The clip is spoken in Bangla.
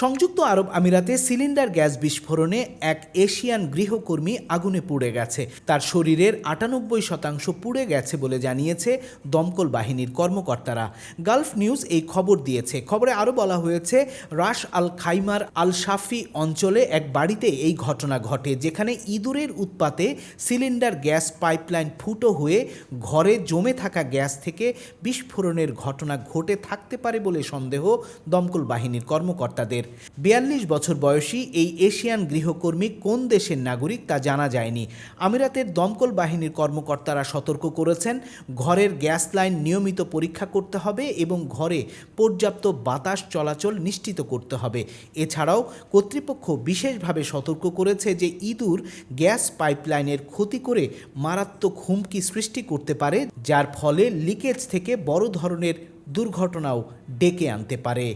সংযুক্ত আরব আমিরাতে সিলিন্ডার গ্যাস বিস্ফোরণে এক এশিয়ান গৃহকর্মী আগুনে পুড়ে গেছে। তার শরীরের আটানব্বই শতাংশ পুড়ে গেছে বলে জানিয়েছে দমকল বাহিনীর কর্মকর্তারা। গালফ নিউজ এই খবর দিয়েছে। খবরে আরও বলা হয়েছে, রাশ আল খাইমার আল শাফি অঞ্চলে এক বাড়িতে এই ঘটনা ঘটে, যেখানে ইঁদুরের উৎপাতে সিলিন্ডার গ্যাস পাইপলাইন ফুটো হয়ে ঘরে জমে থাকা গ্যাস থেকে বিস্ফোরণের ঘটনা ঘটে থাকতে পারে বলে সন্দেহ দমকল বাহিনীর কর্মকর্তাদের। বিয়াল্লিশ বছর বয়সী এই এশিয়ান গৃহকর্মী কোন দেশের নাগরিক তা জানা যায়নি। আমিরাতের দমকল বাহিনীর কর্মকর্তারা সতর্ক করেছেন, ঘরের গ্যাস লাইন নিয়মিত পরীক্ষা করতে হবে এবং ঘরে পর্যাপ্ত বাতাস চলাচল নিশ্চিত করতে হবে। এছাড়াও কর্তৃপক্ষ বিশেষভাবে সতর্ক করেছে যে ইঁদুর গ্যাস পাইপলাইনের ক্ষতি করে মারাত্মক হুমকি সৃষ্টি করতে পারে, যার ফলে লিকেজ থেকে বড় ধরনের দুর্ঘটনাও ডেকে আনতে পারে।